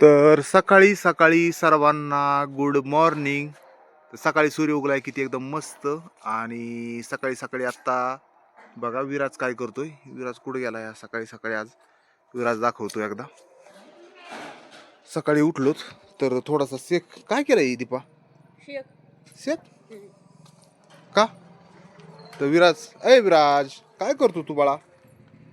तर सकाळी सकाळी सर्वांना गुड मॉर्निंग सकाळी सूर्य उगलाय किती एकदम मस्त. आणि सकाळी सकाळी आत्ता बघा विराज काय करतोय. विराज कुठे गेला या सकाळी सकाळी आज विराज दाखवतो एकदा. सकाळी उठलोच तर थोडासा सेक काय केलंय दीपा? शेक. का? तर विराज अय विराज काय करतो तू बाळा?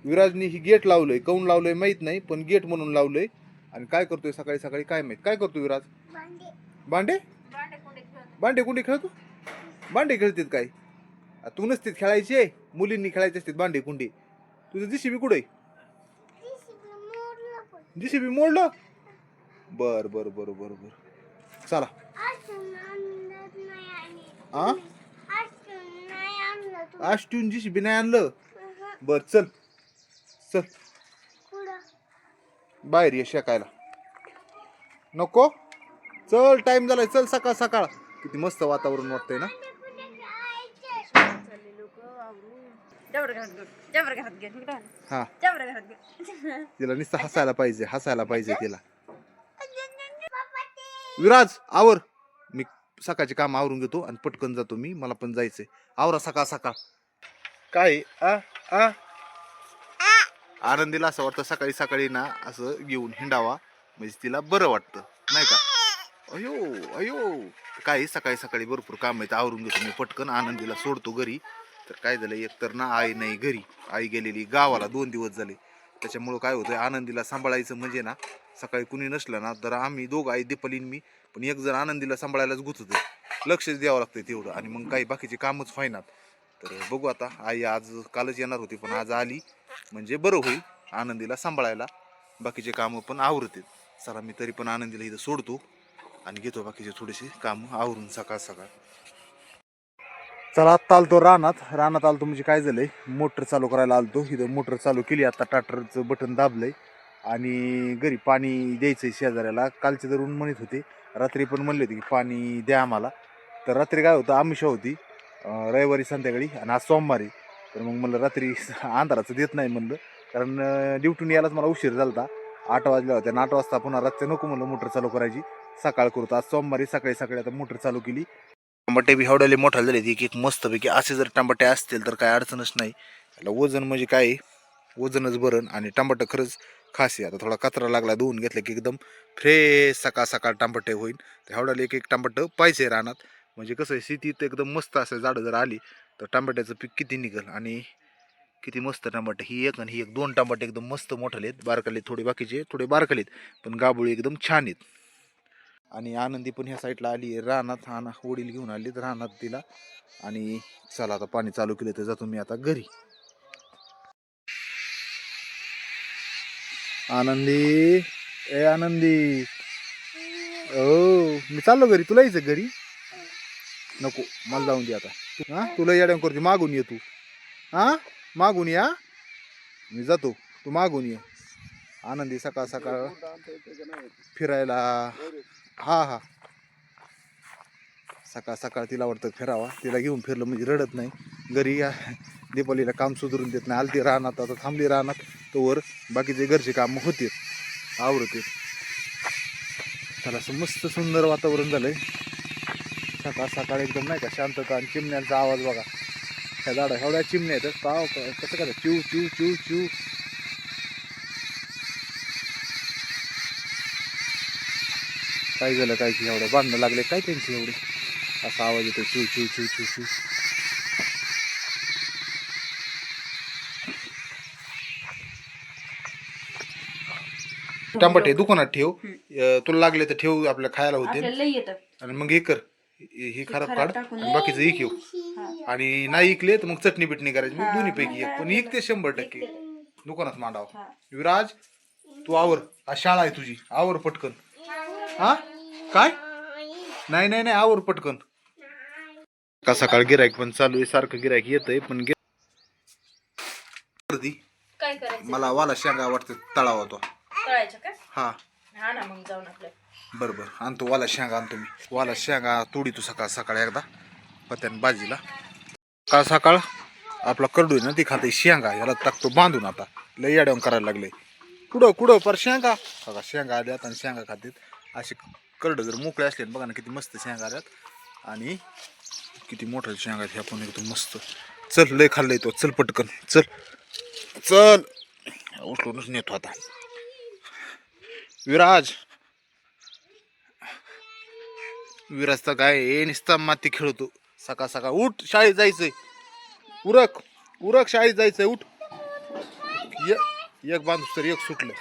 विराजनी ही गेट लावलंय. काऊन लावलंय माहीत नाही पण गेट म्हणून लावलंय. आणि काय करतोय सकाळी सकाळी? काय माहीत? काय करतो विराज? बांडे बांडे कुठे खेळतो. बांडे खेळतात काय? तू नसतीत खेळायचे? मुलींनी खेळायचे असतात बांडे कुंडे. तुझं जीसीबी कुठे जीसीबी मोडलं? बर बर बर बर बर. चला. आ? ट्यून जीसीबी नाही आणलं? बर चल. चल. बाहेर ये शेकायला. नको. चल टाइम झालाय. चल सकाळ सकाळ. किती मस्त वातावरण वाटतंय ना. हा. तिला नुसतं हसायला पाहिजे हसायला पाहिजे तिला. विराज आवर. मी सकाळचे काम आवरून घेतो आणि पटकन जातो मी. मला पण जायचंय. आवरा सकाळ सकाळ. काय? आ? आ? आनंदीला असं वाटतं सकाळी सकाळी ना असं घेऊन हिंडावा. म्हणजे तिला बरं वाटतं नाही का? अयो अयो. काय सकाळी सकाळी भरपूर काम आहेत आवरून घेतो मी पटकन. आनंदीला सोडतो घरी. तर काय झालं एक तर ना आई नाही घरी. आई गेलेली गावाला दोन दिवस झाले. त्याच्यामुळं काय होतं आनंदीला सांभाळायचं म्हणजे ना सकाळी कुणी नसलं ना तर आम्ही दोघं आई दीपालीन मी पण एक जण आनंदीला सांभाळायलाच गुचतोय लक्षच द्यावं लागतं तेवढं. आणि मग काही बाकीचे कामच व्हायनात. तर बघू आता आई आज कालच येणार होती पण आज आली. म्हणजे बरं होईल आनंदीला सांभाळायला. बाकीचे कामं पण आवरतील. चला मी तरी पण आनंदीला इथं सोडतो आणि घेतो बाकीचे थोडेसे कामं आवरून सकाळ सकाळ. चला आत्ता आलतो रानात. रानात आलतो म्हणजे काय झालंय? मोटर चालू करायला आलतो. इथं मोटर चालू केली. आता ट्रॅक्टरचं बटन दाबलंय आणि घरी पाणी द्यायचंय शेजाऱ्याला. कालचे धरून म्हणत होते. रात्री पण म्हणले होते की पाणी द्या आम्हाला. तर रात्री काय होतं? आमिषा होती. रविवारी संध्याकाळी आणि आज सोमवारी. तर मग म्हणलं रात्री अंधाराचं देत नाही म्हणलं. कारण ड्युटीने यायलाच मला उशीर झाला होता. आठ वाजल्या होत्या. आठ वाजता पुन्हा रात्री नको म्हणलं मोटर चालू करायची. सकाळ करतो आज सोमवारी सकाळी सकाळी आता मोटर चालू केली. टमाटे बी हवडाले मोठा झाले एक एक मस्तपैकी असे जर टमाटे असतील तर काय अडचणच नाही. त्याला वजन म्हणजे काय? वजनच बरं आणि टमाटर खरंच खास आहे. आता थोडा कचरा लागला धुवून घेतला की एकदम फ्रेश सकाळ सकाळ टमाटे होईल तर हवडाले एक एक टमाटर पाहिजे रानात. म्हणजे कसं आहे शेतीत एकदम मस्त असं झाडं जर आली तर टमाट्याचं पीक किती निघल आणि किती मस्त टमाटे? ही एक आणि ही एक. दोन टमाटे एकदम मस्त मोठाले आहेत बारकाले थोडे बाकीचे थोडे बारकाले आहेत पण गाबोळी एकदम छान आहेत. आणि आनंदी पण ह्या साईडला आली आहे. रानात आणा वडील घेऊन आली तर रानात तिला. आणि चला आता पाणी चालू केलं तर जातो मी आता घरी. आनंदी ए आनंदी. ओ मी चाललो घरी. तुला यायचं घरी? नको मला जाऊन दे आता. हा? तुला येड्या करते मागून ये तू. हा? मागून या. मी जातो. तू मागून ये. आनंदी सकाळ सकाळ फिरायला. हा हा. सकाळ सकाळ तिला वाटतं फिरावा. तिला घेऊन फिरलं म्हणजे रडत नाही. घरी या. दीपावलीला काम सुधरून देत नाही. आलती राहणार आता थांबली राहणार तोवर बाकीचे घरचे काम होते. आवडते त्याला असं मस्त सुंदर वातावरण झालंय. सकाळ सकाळ एकदम नाही का शांतता आणि चिमण्यांचा आवाज बघा. ह्या झाडा एवढ्या चिमण्या आहेत. पाव कसं काय चिव चिव चिव चिव काय झालं काय की एवढं बांधणं लागले. काय त्यांची एवढे? असा आवाज येतो चिव चिव चिव चिव चिव टमाटे दुकानात ठेव. अं, तुला लागले तर ठेव आपल्या खायला होते आणि मग हे कर. हे खराब काढ आणि बाकीचं एक येऊ. हा. आणि नाही इकले तर मग चटणी बिटणी करायची. मग हा, दोन्ही पैकी एक. पण इकते शंभर टक्के. दुकानात मांडाव. युवराज तू आवर. शाळा आहे तुझी. आवर पटकन. हा. काय? नाही नाही नाही. आवर पटकन. का सकाळ गिरायक पण चालू आहे. सारखं गिरायक येतंय पण मला वाला शेंगा वाटतं तळावा तो. तळायचं का? हा. हा ना मग जाऊन आपलं. बरं बरं. आणतो वाला शेंगा आणतो मी. वाला शेंगा तोडी तू सकाळ सकाळ एकदा. पत्यान बाजीला सकाळ सकाळ आपला करडू आहे ना ती खाते शेंगा. ह्याला टाकतो बांधून आता. लय अडवून करायला लागले. कुडं कुठं? पर शेंगा? बघा शेंगा आल्यात आणि शेंगा खातात. असे करडं जर मोकळे असले ना बघा ना किती मस्त शेंगा आल्यात. आणि किती मोठ्या शेंगा आहेत ह्या पण एकदम मस्त. चल लय खाल्लं तो. चल पटकन. चल. चल. उचलूनच नेतो आता. विराज. विराज तर काय हे नुसता माती खेळतो. सकाळ सकाळ उठ शाळेत जायचंय. उरक उरक शाळेत जायचंय उठ. एक बांधूस तर एक सुटलं.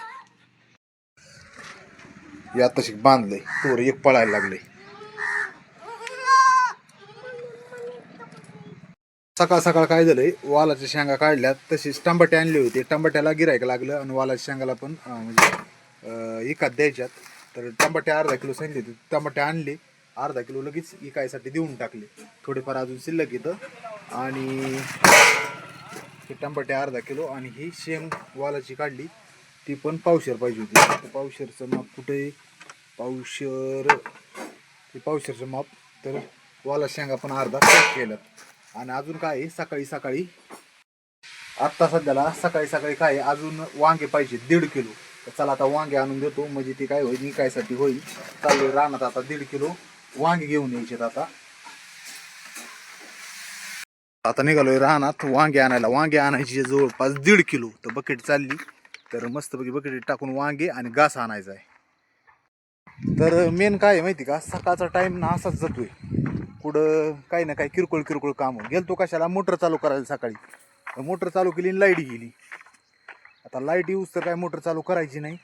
या तशी बांधलंय तोवर एक पळायला लागले सकाळ सकाळ काय झालंय वालाच्या शेंगा काढल्यात तशीच टमाटे आणले होते. टंबट्याला गिरायक लागलं आणि वालाच्या शेंगाला पण म्हणजे अं, एकात द्यायच्यात तर टमाटे अर्धा किलो सांगितले होते. टमाटे आणले अर्धा किलो लगेच इकायसाठी देऊन टाकले. थोडेफार अजून शिल्लक येतं आणि हे टमाटे अर्धा किलो आणि ही शेंग वालाची काढली. ती पण पावशेर पाहिजे होती. तर पावशेरचं माप कुठे? पावशेर ते पावशेरचं माप. तर वाला शेंगा पण अर्धा पॅक केल्यात. आणि अजून काय आहे, सकाळी सकाळी आत्ता सध्याला सकाळी सकाळी काय आहे, अजून वांगे पाहिजे दीड किलो. तर चला आता वांगे आणून देतो. म्हणजे ती काय होईल निकायसाठी होईल. चालू रानात आता दीड किलो वांगे घेऊन यायचे आता. आता निघालोय रानात वांगे आणायला. वांगे आणायची जवळपास दीड किलो. तर बकेट चालली. तर मस्तपैकी बकेट टाकून वांगे आणि घास आणायचा आहे. तर मेन काय आहे माहिती का? सकाळचा टाइम ना असाच जातोय. पुढं काही ना काही किरकोळ किरकोळ काम. गेलतो कशाला? मोटर चालू करायला सकाळी. मोटर चालू केली लाइट गेली. आता लाइट येऊच तर काय मोटर चालू करायची नाही.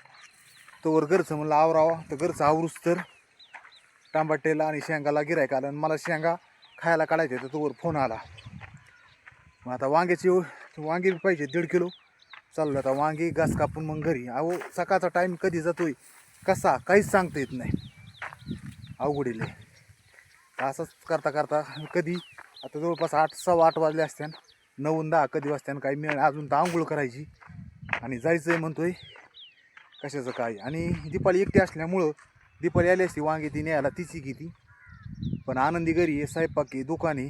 तोवर घरचं म्हणलं आवरावा. तर घरचं आवरूस तर. टांबाटेला आणि शेंगाला गिरायक आलं आणि मला शेंगा खायला काढायचे तर तोवर फोन आला. मग आता वांग्याची वांगी पाहिजे दीड किलो. चाललो आता वांगे घास कापून मग घरी. अहो सकाळचा टाईम कधी जातोय? कसा? काहीच सांगता येत नाही. अवघडीले असंच करता करता कधी आता जवळपास आठ सव्वा आठ वाजले असत्यान. नऊ दहा कधी वाजत्यान काही मिळ अजून तर आंघोळ करायची. आणि जायचं आहे म्हणतोय. कशाचं काय? आणि दीपाली एकटी असल्यामुळं दीपाली आली असती वांगे ती न्यायला तिची घेती. पण आनंदी घरी आहे स्वयंपाक आहे दुकान आहे.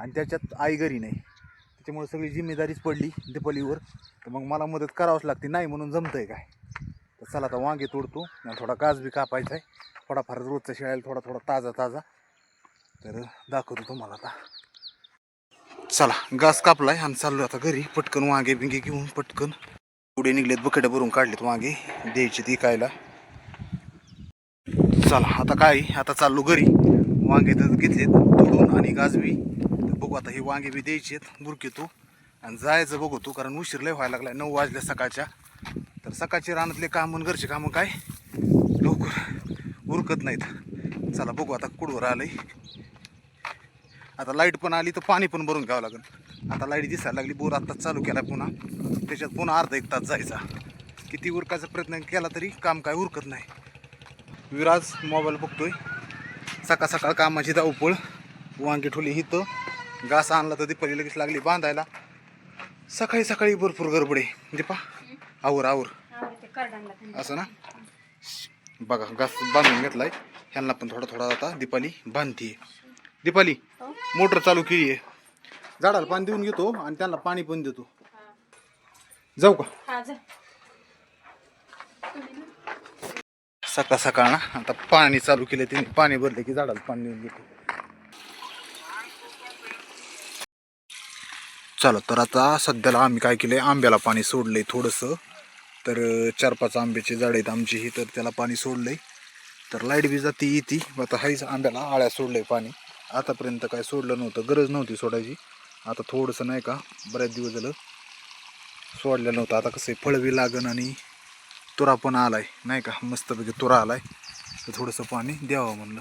आणि त्याच्यात आई घरी नाही. त्याच्यामुळे सगळी जिम्मेदारीच पडली दीपालीवर. तर मग मला मदत करावंच लागते नाही म्हणून जमतंय काय? तर चला आता वांगे तोडतो. आणि थोडा गाज बी कापायचा आहे. थोडाफार रोजचा शिळायला थोडा थोडा ताजा ताजा. तर दाखवतो तुम्हाला आता. चला घास कापलाय आणि चाललो आता घरी. पटकन वांगे बिंगे घेऊन पटकन. पुढे निघलेत बकेट भरून काढलेत वांगे द्यायचे ती कायला चला आता काय? आता चाललो घरी. वांगे तर घेतलेत तोडून आणि गाजवी. बघू आता हे वांगे बी द्यायचे आहेत बुरकेतो आणि जायचं बघतो कारण उशीर लय व्हायला लागलाय नऊ वाजल्या सकाळच्या. तर सकाळचे रानातले कामं म्हणून घरचे कामं काय? लवकर उरकत नाहीत. चला बघू आता कुडवर आलंय आता लाइट पण आली तर पाणी पण भरून घ्यावं लागेल. आता लाइट दिसायला लागली बोर आत्ताच चालू केला पुन्हा. त्याच्यात पुन्हा अर्धा एक तास जायचा. किती उरकायचा प्रयत्न केला तरी काम काय उरकत नाही. विराज मोबाईल बघतोय. सकाळ सकाळ कामाची धावपळ. वांगी ठोली हिथं घास आणला तर दीपाली लगेच लागली बांधायला. सकाळी सकाळी भरपूर गडबड. आहे दीपा आवर आवर. असं ना? बघा घास बांधून घेतलाय. ह्यांना पण थोडा थोडा आता दीपाली बांधतीये. दीपाली हो? मोटर चालू केली आहे झाडाला पाणी देऊन घेतो आणि त्यांना पाणी पण देतो. जाऊ का? हा जा. सकाळ सकाळ ना आता पाणी चालू केलं त्यांनी पाणी भरले की झाडाला पाणी देऊन घेतो. चला तर आता सध्याला आम्ही काय केलंय आंब्याला पाणी सोडलंय थोडंसं. तर अं, चार पाच आंब्याची झाड आहेत आमची ही तर त्याला पाणी सोडलंय. तर लाइट बी जाती येते. आता हाईच आंब्याला आळ्या सोडलंय पाणी. आतापर्यंत काय सोडलं नव्हतं गरज नव्हती सोडायची. आता थोडंसं नाही का बऱ्याच दिवस झालं सोडलेलं नव्हतं. आता कसं आहे फळ बी लागन आणि तुरा पण आला आहे नाही का? मस्तपैकी तुरा आहे तर थोडंसं पाणी द्यावं म्हणलं.